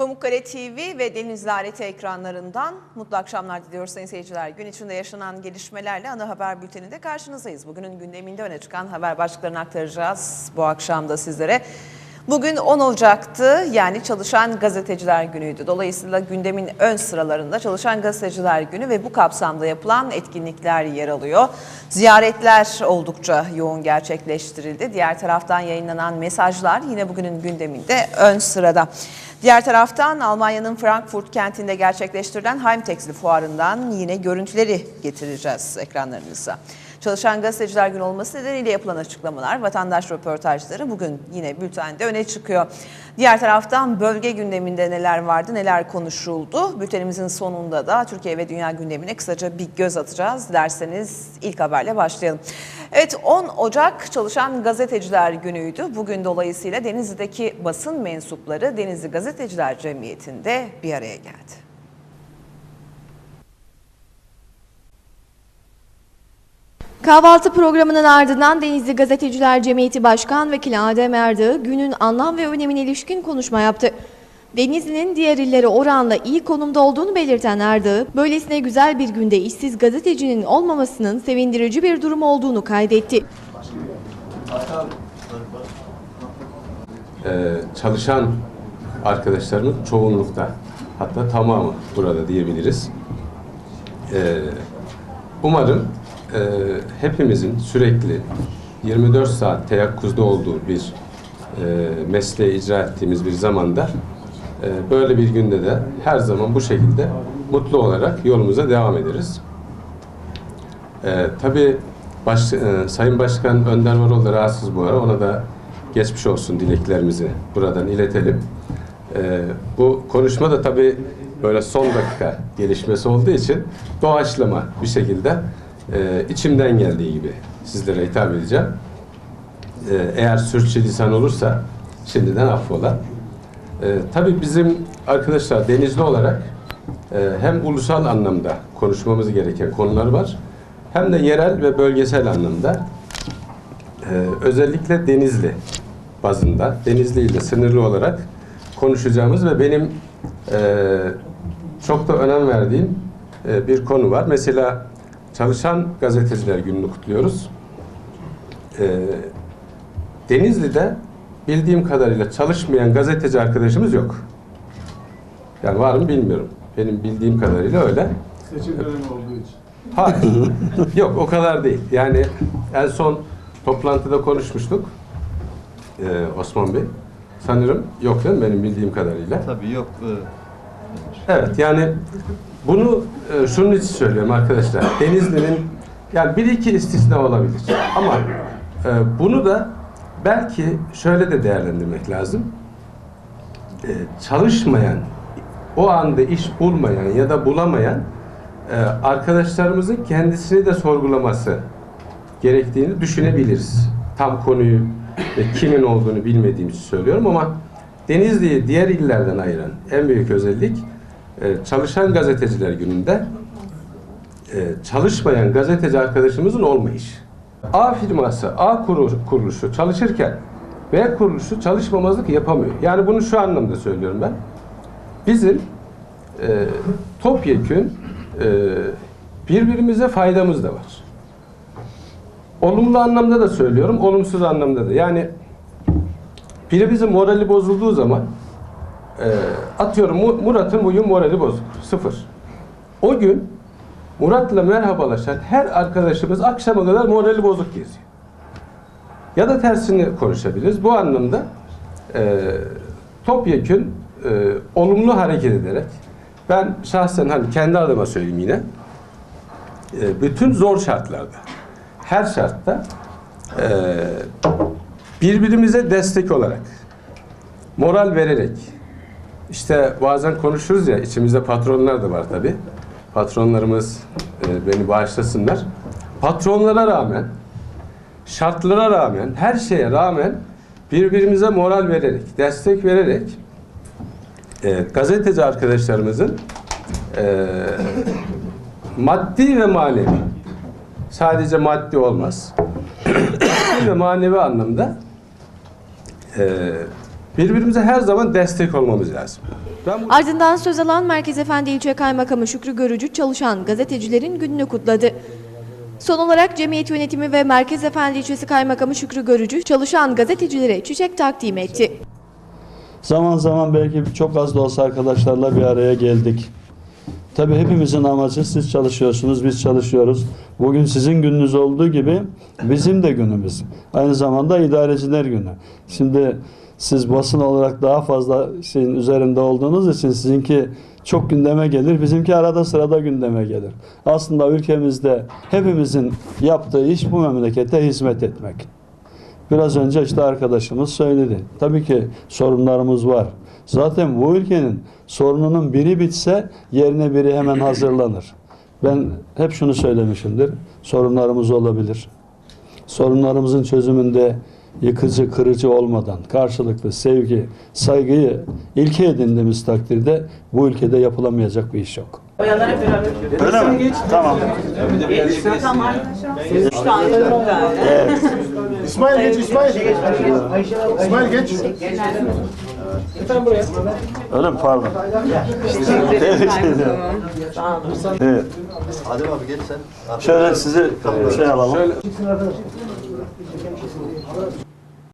TV ve Denizli Aleti ekranlarından mutlu akşamlar diliyoruz sayın seyirciler. Gün içinde yaşanan gelişmelerle ana haber bülteninde karşınızdayız. Bugünün gündeminde öne çıkan haber başlıklarını aktaracağız bu akşam da sizlere. Bugün 10 Ocak'tı yani Çalışan Gazeteciler Günü'ydü. Dolayısıyla gündemin ön sıralarında Çalışan Gazeteciler Günü ve bu kapsamda yapılan etkinlikler yer alıyor. Ziyaretler oldukça yoğun gerçekleştirildi. Diğer taraftan yayınlanan mesajlar yine bugünün gündeminde ön sırada. Diğer taraftan Almanya'nın Frankfurt kentinde gerçekleştirilen Heimtex'li fuarından yine görüntüleri getireceğiz ekranlarınıza. Çalışan Gazeteciler Günü olması nedeniyle yapılan açıklamalar, vatandaş röportajları bugün yine bültende öne çıkıyor. Diğer taraftan bölge gündeminde neler vardı, neler konuşuldu? Bültenimizin sonunda da Türkiye ve dünya gündemine kısaca bir göz atacağız. Dilerseniz ilk haberle başlayalım. Evet 10 Ocak Çalışan Gazeteciler Günü'ydü. Bugün dolayısıyla Denizli'deki basın mensupları Denizli Gazeteciler Cemiyeti'nde bir araya geldi. Kahvaltı programının ardından Denizli Gazeteciler Cemiyeti Başkan Vekili Adem Erdığı günün anlam ve önemine ilişkin konuşma yaptı. Denizli'nin diğer illere oranla iyi konumda olduğunu belirten Erdığı, böylesine güzel bir günde işsiz gazetecinin olmamasının sevindirici bir durum olduğunu kaydetti. Ee, çalışan arkadaşlarımın çoğunlukta hatta tamamı burada diyebiliriz. Ee, umarım e, hepimizin sürekli 24 saat teyakkuzda olduğu bir e, mesleği icra ettiğimiz bir zamanda e, böyle bir günde de her zaman bu şekilde mutlu olarak yolumuza devam ederiz. Ee, tabii baş, e, Sayın Başkan Önder Varol da rahatsız bu ara. Ona da geçmiş olsun dileklerimizi buradan iletelim. Ee, bu konuşma da tabii böyle son dakika gelişmesi olduğu için doğaçlama bir şekilde e, içimden geldiği gibi sizlere hitap edeceğim. Ee, eğer sürçülisan olursa şimdiden affola. Ee, tabii bizim arkadaşlar Denizli olarak e, hem ulusal anlamda konuşmamız gereken konular var hem de yerel ve bölgesel anlamda e, özellikle Denizli bazında Denizli ile sınırlı olarak konuşacağımız ve benim e, çok da önem verdiğim e, bir konu var. Mesela Çalışan Gazeteciler Günü'nü kutluyoruz. E, Denizli'de bildiğim kadarıyla çalışmayan gazeteci arkadaşımız yok. Yani var mı bilmiyorum. Benim bildiğim kadarıyla öyle. Seçim dönemi olduğu için. Hayır. Yok o kadar değil. Yani en son toplantıda konuşmuştuk. Ee, Osman Bey. Sanırım yok değil mi benim bildiğim kadarıyla? Tabii yok. e, Evet yani bunu e, şunun için söylüyorum arkadaşlar. Denizli'nin yani bir iki istisna olabilir. Ama e, bunu da belki şöyle de değerlendirmek lazım. E, çalışmayan, o anda iş bulmayan ya da bulamayan e, arkadaşlarımızın kendisini de sorgulaması gerektiğini düşünebiliriz. Tam konuyu ve kimin olduğunu bilmediğim için söylüyorum ama Denizli'yi diğer illerden ayıran en büyük özellik e, çalışan gazeteciler gününde e, çalışmayan gazeteci arkadaşımızın olmayışı. A firması, A kuruluş- kuruluşu çalışırken B kuruluşu çalışmamazlık yapamıyor. Yani bunu şu anlamda söylüyorum ben. Bizim e, topyekün e, birbirimize faydamız da var. Olumlu anlamda da söylüyorum, olumsuz anlamda da. Yani birimizin morali bozulduğu zaman e, atıyorum Mu- Murat'ın bugün morali bozuk. Sıfır. O gün Murat'la merhabalaşan her arkadaşımız akşama kadar morali bozuk geziyor. Ya da tersini konuşabiliriz. Bu anlamda e, topyekün e, olumlu hareket ederek ben şahsen hani kendi adıma söyleyeyim yine e, bütün zor şartlarda her şartta e, birbirimize destek olarak moral vererek işte bazen konuşuruz ya içimizde patronlar da var tabi patronlarımız e, beni bağışlasınlar. Patronlara rağmen şartlara rağmen her şeye rağmen birbirimize moral vererek destek vererek e, gazeteci arkadaşlarımızın e, maddi ve manevi sadece maddi olmaz maddi ve manevi anlamda e, birbirimize her zaman destek olmamız lazım. Ben bu Ardından söz alan Merkez Efendi İlçe Kaymakamı Şükrü Görücü çalışan gazetecilerin gününü kutladı. Son olarak Cemiyet Yönetimi ve Merkez Efendi İlçesi Kaymakamı Şükrü Görücü çalışan gazetecilere çiçek takdim etti. Zaman zaman belki çok az da olsa arkadaşlarla bir araya geldik. Tabii hepimizin amacı siz çalışıyorsunuz, biz çalışıyoruz. Bugün sizin gününüz olduğu gibi bizim de günümüz. Aynı zamanda idareciler günü. Şimdi siz basın olarak daha fazla şeyin üzerinde olduğunuz için sizinki çok gündeme gelir, bizimki arada sırada gündeme gelir. Aslında ülkemizde hepimizin yaptığı iş bu memlekete hizmet etmek. Biraz önce işte arkadaşımız söyledi. Tabii ki sorunlarımız var. Zaten bu ülkenin sorununun biri bitse yerine biri hemen hazırlanır. Ben hep şunu söylemişimdir. Sorunlarımız olabilir. Sorunlarımızın çözümünde yıkıcı, kırıcı olmadan karşılıklı sevgi, saygıyı ilke edindiğimiz takdirde bu ülkede yapılamayacak bir iş yok. Öyle mi? Tamam. İsmail geç İsmail. İsmail geç. Öyle mi? Pardon. Evet. Adem abi geç sen. Şöyle sizi şey alalım. şöyle